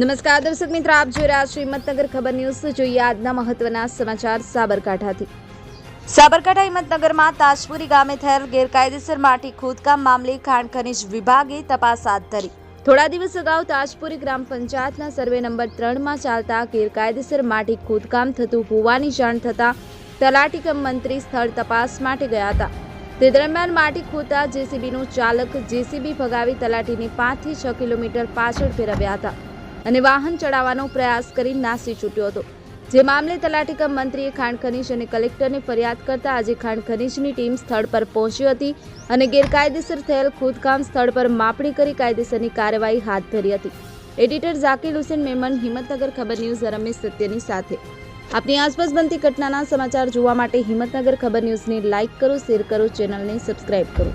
નમસ્કાર, દર્શક મિત્રો, આપ જોઈ રહ્યા છો હિંમતનગર ખબર ન્યૂઝ. જોઈએ આજના મહત્વના સમાચાર સાબરકાંઠાથી. સાબરકાંઠા હિંમતનગરમાં તાજપુરી ગામે થયેલ ગેરકાયદેસર માટી ખોદકામ મામલે ખાણ ખનિજ વિભાગે તપાસ હાથ ધરી. થોડા દિવસ અગાઉ તાજપુરી ગ્રામ પંચાયતના સર્વે નંબર ત્રણમાં ચાલતા ગેરકાયદેસર માટી ખોદકામ થતું હોવાની જાણ થતાં તલાટી કમ મંત્રી સ્થળ તપાસ માટે ગયા હતા. તે દરમિયાન માટી ખોદતા જેસીબીનું ચાલક જેસીબી ભગાવી તલાટીને પાંચથી છ કિલોમીટર પાછળ ફેરવ્યા હતા. અને વાહન ચડાવવાનો પ્રયાસ કરી નાસી છૂટ્યો હતો. જે મામલે તલાટી કમ મંત્રીએ ખાણ ખનીજ અને કલેક્ટરને ફરિયાદ કરતા આજે ખાણ ખનીજની ટીમ સ્થળ પર પહોંચી હતી અને ગેરકાયદેસર થયેલ ખોદકામ સ્થળ પર માપણી કરી કાયદેસરની કાર્યવાહી હાથ ધરી હતી. એડિટર ઝાકીર હુસેન મેમન હિંમતનગર, ખબર ન્યૂઝ, રમેશ સત્યની સાથે. આપની આસપાસ બનતી ઘટનાના સમાચાર જોવા માટે હિંમતનગર ખબર ન્યૂઝને લાઇક કરો, શેર કરો, ચેનલને સબસ્ક્રાઇબ કરો.